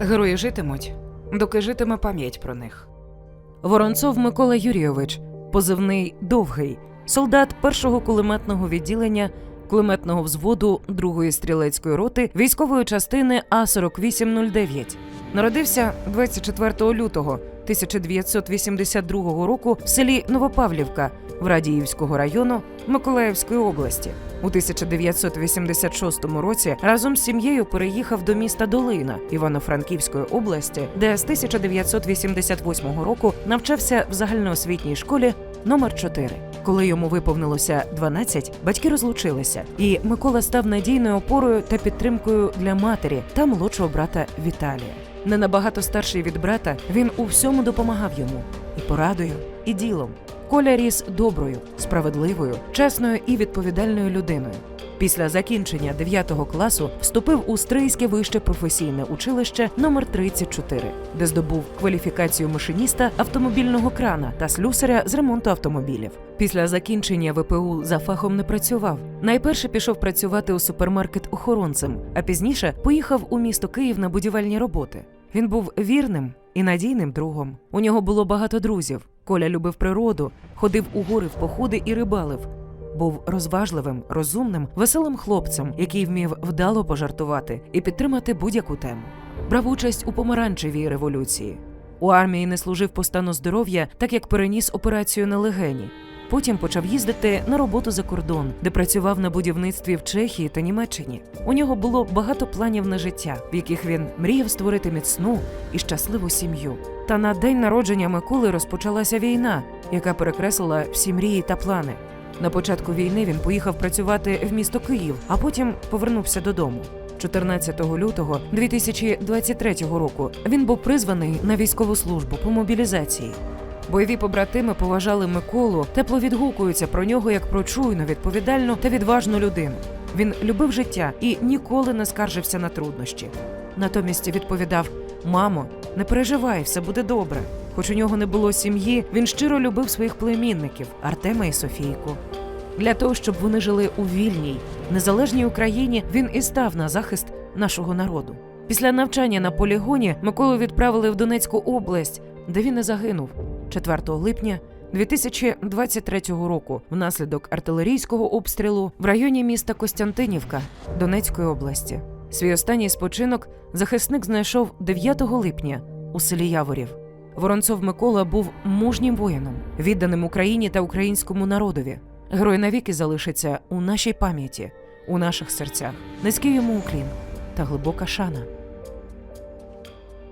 Герої житимуть, доки житиме пам'ять про них. Воронцов Микола Юрійович, позивний Довгий, солдат першого кулеметного відділення кулеметного взводу 2-ї стрілецької роти військової частини А4809. Народився 24 лютого 1982 року в селі Новопавлівка в Радіївського району Миколаївської області. У 1986 році разом з сім'єю переїхав до міста Долина Івано-Франківської області, де з 1988 року навчався в загальноосвітній школі номер 4 Коли йому виповнилося 12, батьки розлучилися, і Микола став надійною опорою та підтримкою для матері та молодшого брата Віталія. Не набагато старший від брата, він у всьому допомагав йому і порадою, і ділом. Коля ріс доброю, справедливою, чесною і відповідальною людиною. Після закінчення 9 класу вступив у Стрийське вище професійне училище номер 34, де здобув кваліфікацію машиніста автомобільного крана та слюсаря з ремонту автомобілів. Після закінчення ВПУ за фахом не працював. Найперше пішов працювати у супермаркет охоронцем, а пізніше поїхав у місто Київ на будівельні роботи. Він був вірним і надійним другом. У нього було багато друзів. Коля любив природу, ходив у гори в походи і рибалив. Був розважливим, розумним, веселим хлопцем, який вмів вдало пожартувати і підтримати будь-яку тему. Брав участь у помаранчевій революції. У армії не служив по стану здоров'я, так як переніс операцію на легені. Потім почав їздити на роботу за кордон, де працював на будівництві в Чехії та Німеччині. У нього було багато планів на життя, в яких він мріяв створити міцну і щасливу сім'ю. Та на день народження Миколи розпочалася війна, яка перекреслила всі мрії та плани. На початку війни він поїхав працювати в місто Київ, а потім повернувся додому. 14 лютого 2023 року він був призваний на військову службу по мобілізації. Бойові побратими поважали Миколу, тепло відгукуються про нього як про чуйну, відповідальну та відважну людину. Він любив життя і ніколи не скаржився на труднощі. Натомість відповідав: Мамо, не переживай, все буде добре. Хоч у нього не було сім'ї, він щиро любив своїх племінників Артема і Софійку. Для того, щоб вони жили у вільній, незалежній Україні, він і став на захист нашого народу. Після навчання на полігоні Миколу відправили в Донецьку область, де він і загинув 4 липня 2023 року внаслідок артилерійського обстрілу в районі міста Костянтинівка Донецької області. Свій останній спочинок захисник знайшов 9 липня у селі Яворів. Воронцов Микола був мужнім воїном, відданим Україні та українському народові. Герой навіки залишиться у нашій пам'яті, у наших серцях. Низький йому уклін та глибока шана.